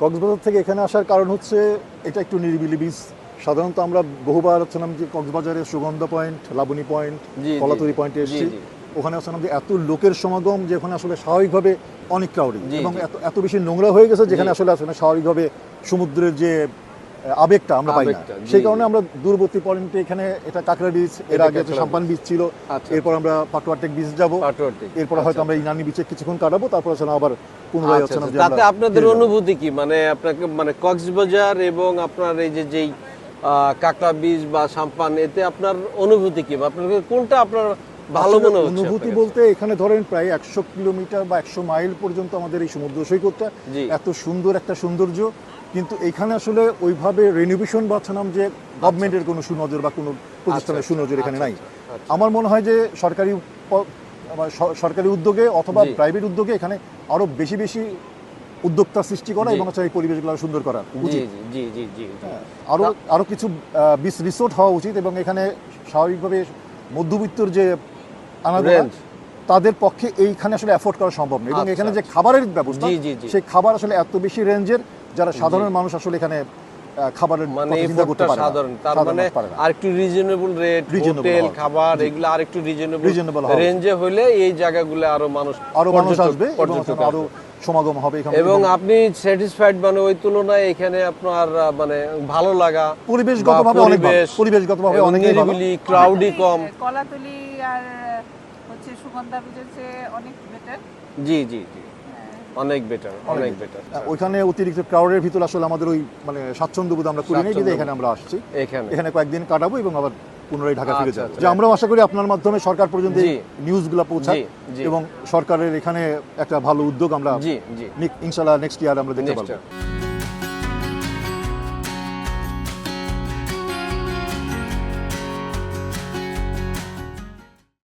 কক্সবাজার থেকে এখানে আসার কারণ হচ্ছে এটা একটু নিরিবিলি বীজ সাধারণত আমরা বহুবার হচ্ছিলাম যে কক্সবাজারের সুগন্ধা পয়েন্ট লাবণী পয়েন্ট। কলাতরি পয়েন্টে এসেছি। ওখানে আসলাম যে এত লোকের সমাগম যে ওখানে আসলে স্বাভাবিকভাবে অনেক ক্রাউডিং এবং এত এত বেশি নোংরা হয়ে গেছে যেখানে আসলে আসলে স্বাভাবিকভাবে সমুদ্রের যে আবেগটা আমরা পাই না। সেই কারণে আমরা দূরবর্তী পয়েন্টে এখানে এটা কাকড়া বিচ এর আগে সাম্পান বিচ ছিল আচ্ছা। এরপর আমরা যাব। এরপর হয়তো আচ্ছা, আমরা ইনানি কিছুক্ষণ কাটাবো তারপর আবার পুনরায় হচ্ছে আচ্ছা। তাতে আপনাদের অনুভূতি কি? মানে আপনাকে মানে কক্সবাজার এবং আপনার এই যে যেই আহ, কাঁকড়া বীজ বা সাম্পান এতে আপনার অনুভূতি কি? আপনার কোনটা আপনার ভালো মনে হচ্ছে অনুভূতি বলতে এখানে ধরেন প্রায় একশো কিলোমিটার বা একশো মাইল পর্যন্ত আমাদের এই সমুদ্র সৈকতটা এত সুন্দর একটা সৌন্দর্য। কিন্তু এখানে আসলে ওইভাবে রেনোভেশন বাচ্চানাম যে গভর্নমেন্টের কোনো সুনজর বা কোনো প্রতিষ্ঠানের আচ্ছা, সুনজর এখানে আচ্ছা, নাই। আচ্ছা। আমার মনে হয় যে সরকারি সরকারি উদ্যোগে অথবা প্রাইভেট উদ্যোগে এখানে আরও বেশি বেশি উদ্যোক্তা সৃষ্টি করা এবং হচ্ছে এই পরিবেশগুলো সুন্দর করা উচিত। জি হ্যাঁ, আরও আরও কিছু বিচ রিসোর্ট হওয়া উচিত এবং এখানে স্বাভাবিকভাবে মধ্যবিত্তর যে আনাগোনা তাদের পক্ষে এইখানে আসলে অ্যাফোর্ড করা সম্ভব নয়। এবং আচ্ছা, এখানে যে খাবারের ব্যবস্থা। সেই খাবার আসলে এত বেশি রেঞ্জের যারা সাধারণ মানুষ আসলে এখানে খাবারের মানে করতে পারে সাধারণ তার মানে মানুষ আর একটু রিজনেবল রেট হোটেল খাবার এগুলো আর একটু রিজনেবল রেঞ্জে হলে এই জায়গাগুলো আরও মানুষ আরও মানুষ আসবে পর্যটক আরও সমাগম হবে এখানে এবং আপনি স্যাটিসফাইড মানে ওই তুলনায় এখানে আপনার মানে ভালো লাগা পরিবেশগতভাবে অনেক ভালো। পরিবেশগতভাবে ভালো। নিরিবিলি ক্রাউডি কম। কলাতলি আর হচ্ছে সুগন্ধা চেয়ে অনেক বেটার জি জি জি। অনেক বেটার অনেক বেটার ওইখানে অতিরিক্ত ক্রাউডের ভিতর আসলে আমাদের ওই মানে স্বাচ্ছন্দ্য বোধ আমরা করি এখানে আমরা আসছি এখানে এখানে কয়েকদিন কাটাবো এবং আবার পুনরায় ঢাকা ফিরে আচ্ছা, যাব আচ্ছা। যে আমরাও আশা করি আপনার মাধ্যমে সরকার পর্যন্ত। নিউজগুলো পৌঁছায়। এবং সরকারের এখানে একটা ভালো উদ্যোগ আমরা ইনশাল্লাহ নেক্সট ইয়ার আমরা দেখতে year।